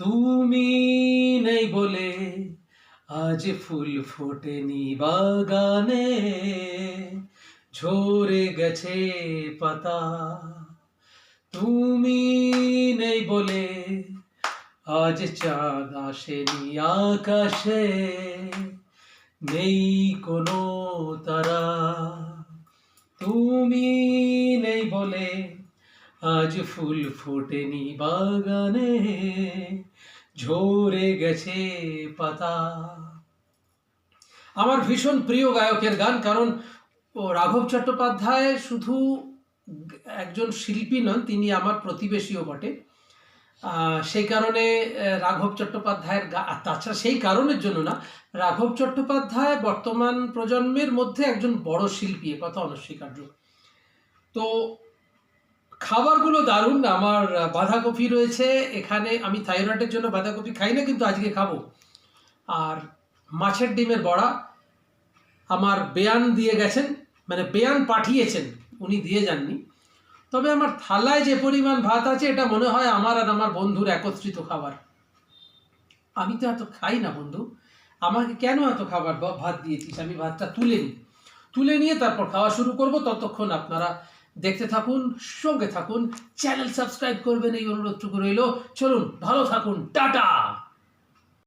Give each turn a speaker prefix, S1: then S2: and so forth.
S1: তুমি নেই বলে আজ ফুল ফোটেনি বাগানে, ঝরে গেছে পাতা। তুমি নেই বলে আজ চাঁদ আসেনি আকাশে, নেই কোনো তারা। তুমি নেই বলে আজ ফুল ফোটেনি বাগানে, ঝরে গেছে পাতা। আমার ভীষণ প্রিয় গায়কের গান, কারণ রাঘব চট্টোপাধ্যায় শুধু একজন শিল্পী নন, তিনি আমার প্রতিবেশীও বটে। সেই কারণে রাঘব চট্টোপাধ্যায়ের তাছাড়া সেই কারণের জন্য না, রাঘব চট্টোপাধ্যায় বর্তমান প্রজন্মের মধ্যে একজন বড় শিল্পী কথা অনস্বীকার্য। তো খাবারগুলো দারুণ, আমার বাঁধাকপি রয়েছে, এখানে আমি থাইরয়েডের জন্য বাঁধাকপি খাই না, কিন্তু আজকে খাব। আর মাছের ডিমের বড়া, আমার বেয়ান দিয়ে গেছেন মানে বেয়ান পাঠিয়েছেন, উনি দিয়ে যাননি। তবে আমার থালায় যে পরিমাণ ভাত আছে, এটা মনে হয় আমার আর আমার বন্ধুর একত্রিত খাবার। আমি তো এত খাই না, বন্ধু। আমাকে কেন এত খাবার ভাত দিয়েছিস? আমি ভাতটা তুলে নিই। তুলে নিয়ে তারপর খাওয়া শুরু করব, ততক্ষণ আপনারা দেখতে থাকুন সঙ্গে থাকুন চ্যানেল সাবস্ক্রাইব করবেন এই অনুরোধটুকু রইল। চলুন ভালো থাকুন টাটা!